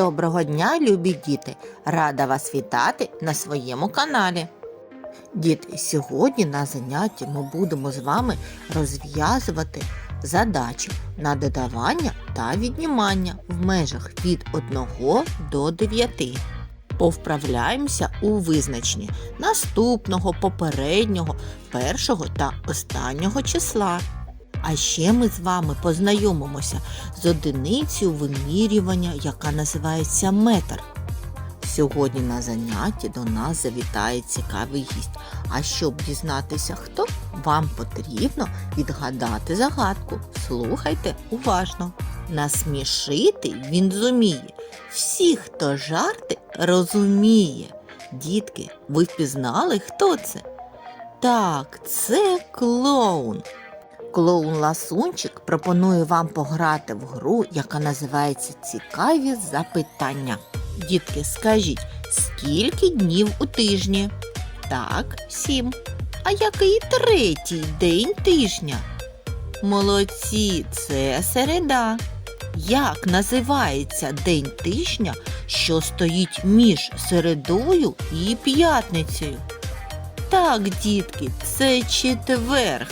Доброго дня, любі діти! Рада вас вітати на своєму каналі. Діти, сьогодні на занятті ми будемо з вами розв'язувати задачі на додавання та віднімання в межах від 1 до 9. Повправляємося у визначенні наступного, попереднього, першого та останнього числа. А ще ми з вами познайомимося з одиницею вимірювання, яка називається метр. Сьогодні на занятті до нас завітає цікавий гість. А щоб дізнатися, хто, вам потрібно відгадати загадку. Слухайте уважно. Насмішити він зуміє. Всі, хто жарти, розуміє. Дітки, ви впізнали, хто це? Так, це клоун. Клоун Ласунчик пропонує вам пограти в гру, яка називається Цікаві запитання. Дітки, скажіть, скільки днів у тижні? Так, сім. А який третій день тижня? Молодці, це середа. Як називається день тижня, що стоїть між середою і п'ятницею? Так, дітки, це четверг.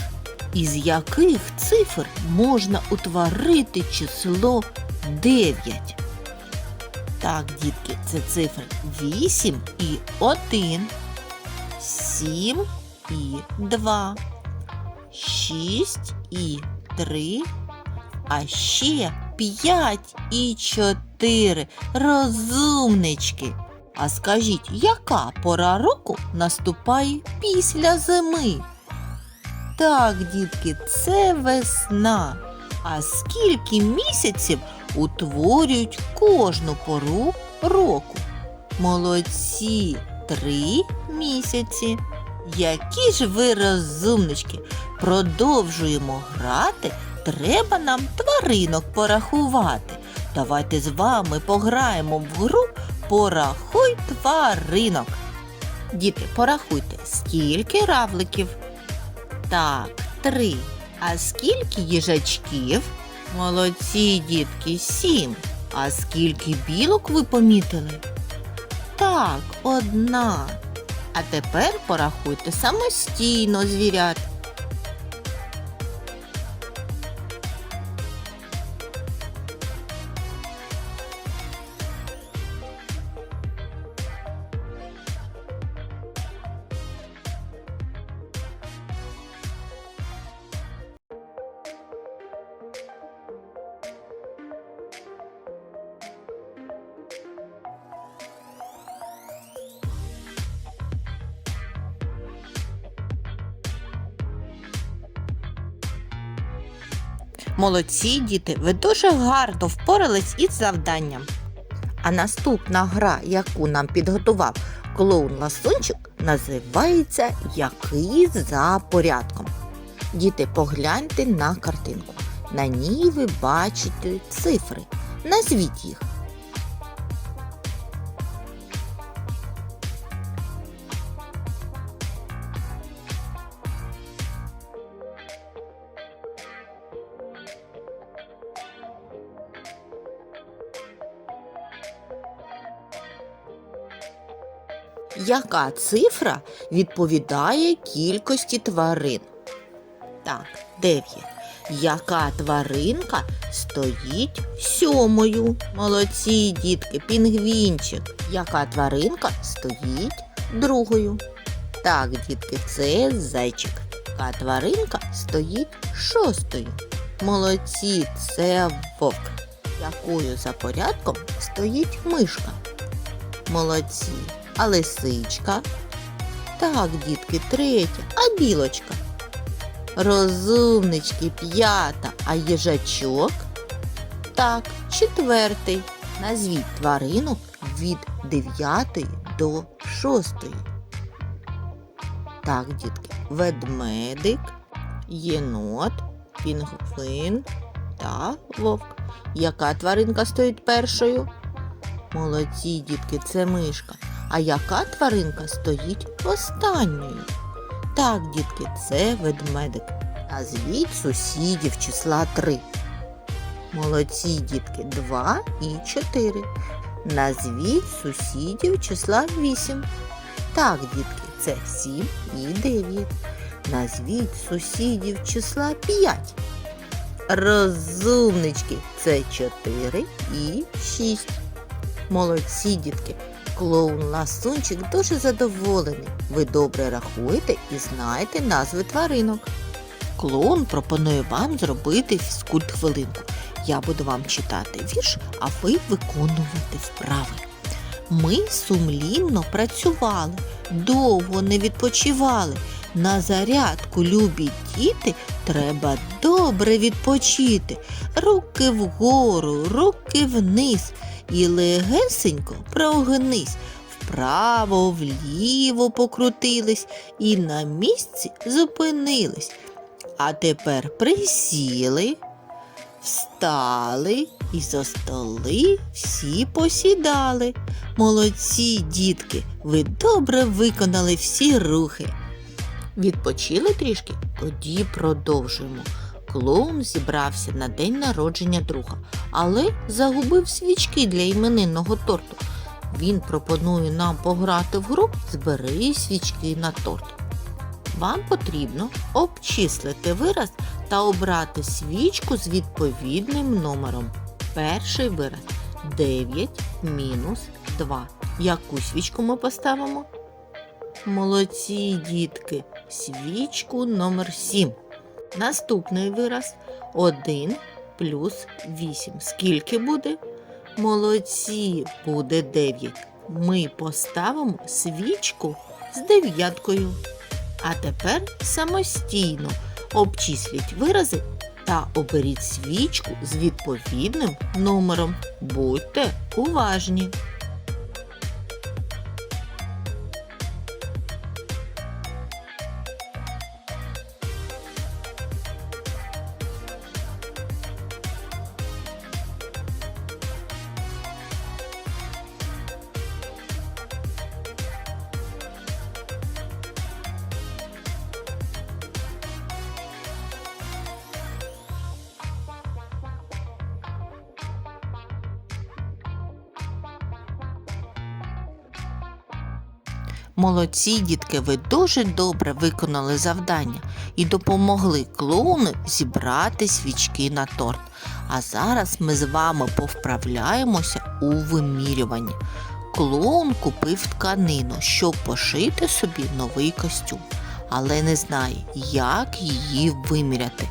Із яких цифр можна утворити число 9? Так, дітки, це цифри 8 і 1, 7 і 2, 6 і 3, а ще 5 і 4. Розумнички. А скажіть, яка пора року наступає після зими? Так, дітки, це весна. А скільки місяців утворюють кожну пору року? Молодці, три місяці. Які ж ви розумнички, продовжуємо грати, треба нам тваринок порахувати. Давайте з вами пограємо в гру Порахуй тваринок. Діти, порахуйте, скільки равликів? Так, три. А скільки їжачків? Молодці, дітки, сім. А скільки білок ви помітили? Так, одна. А тепер порахуйте самостійно звірят. Молодці, діти, ви дуже гарно впорались із завданням. А наступна гра, яку нам підготував клоун Ласунчик, називається Який за порядком. Діти, погляньте на картинку. На ній ви бачите цифри. Назвіть їх. Яка цифра відповідає кількості тварин? Так, 9. Яка тваринка стоїть сьомою? Молодці, дітки, пінгвінчик. Яка тваринка стоїть другою? Так, дітки, це зайчик. Яка тваринка стоїть шостою? Молодці, це вовк. Якою за порядком стоїть мишка? Молодці. А лисичка? Так, дітки, третя, а білочка. Розумнички п'ята, а їжачок? Так, четвертий. Назвіть тварину від дев'ятої до шостої. Так, дітки, ведмедик, єнот, пінгвин та вовк. Яка тваринка стоїть першою? Молодці, дітки, це мишка. А яка тваринка стоїть останньою? Так, дітки, це ведмедик. А Назвіть сусідів числа 3. Молодці, дітки, 2 і 4. Назвіть сусідів числа 8. Так, дітки, це 7 і 9. Назвіть сусідів числа 5. Розумнички, це 4 і 6. Молодці, дітки. Клоун Ласунчик дуже задоволений. Ви добре рахуєте і знаєте назви тваринок. Клоун пропонує вам зробити фізкульт хвилинку. Я буду вам читати вірш, а ви виконувати вправи. Ми сумлінно працювали, довго не відпочивали. На зарядку, любі діти, треба добре відпочити. Руки вгору, руки вниз і легесенько прогнись. Вправо, вліво покрутились і на місці зупинились. А тепер присіли, встали і за столи всі посідали. Молодці, дітки, ви добре виконали всі рухи. Відпочили трішки? Тоді продовжуємо. Клоун зібрався на день народження друга, але загубив свічки для іменинного торту. Він пропонує нам пограти в гру Збери свічки на торт. Вам потрібно обчислити вираз та обрати свічку з відповідним номером. Перший вираз 9 мінус 2. Яку свічку ми поставимо? Молодці, дітки, свічку номер 7. Наступний вираз 1 плюс 8. Скільки буде? Молодці, буде 9. Ми поставимо свічку з дев'яткою. А тепер самостійно обчисліть вирази та оберіть свічку з відповідним номером. Будьте уважні! Молодці, дітки, ви дуже добре виконали завдання і допомогли клоуну зібрати свічки на торт. А зараз ми з вами повправляємося у вимірюванні. Клоун купив тканину, щоб пошити собі новий костюм, але не знає, як її виміряти.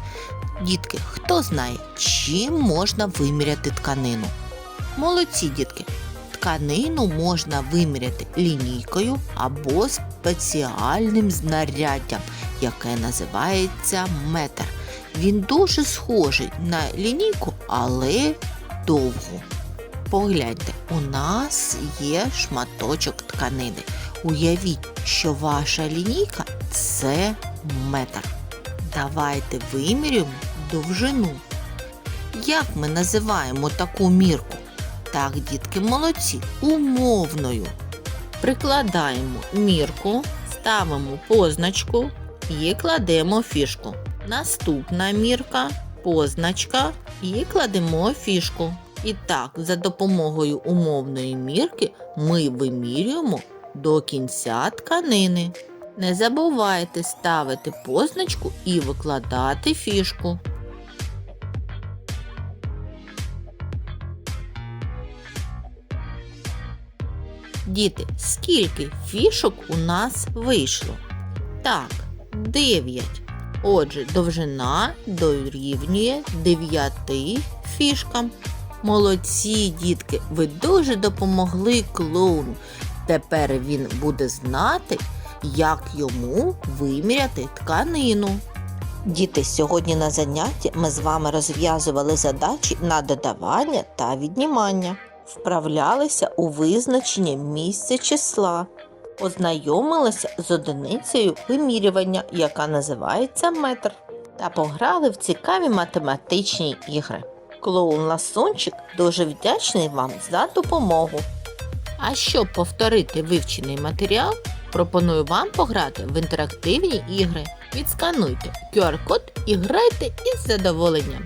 Дітки, хто знає, чим можна виміряти тканину? Молодці, дітки! Тканину можна виміряти лінійкою або спеціальним знаряддям, яке називається метр. Він дуже схожий на лінійку, але довго. Погляньте, у нас є шматочок тканини. Уявіть, що ваша лінійка це метр. Давайте вимірюємо довжину. Як ми називаємо таку мірку? Так, дітки, молодці, умовною. Прикладаємо мірку, ставимо позначку і кладемо фішку. Наступна мірка, позначка і кладемо фішку. І так, за допомогою умовної мірки ми вимірюємо до кінця тканини. Не забувайте ставити позначку і викладати фішку. Діти, скільки фішок у нас вийшло? Так, 9. Отже, довжина дорівнює 9 фішкам. Молодці, дітки, ви дуже допомогли клоуну. Тепер він буде знати, як йому виміряти тканину. Діти, сьогодні на занятті ми з вами розв'язували задачі на додавання та віднімання вправлялися у визначення місця числа, ознайомилися з одиницею вимірювання, яка називається метр, та пограли в цікаві математичні ігри. Клоун Ласунчик дуже вдячний вам за допомогу. А щоб повторити вивчений матеріал, пропоную вам пограти в інтерактивні ігри. Відскануйте QR-код і грайте із задоволенням.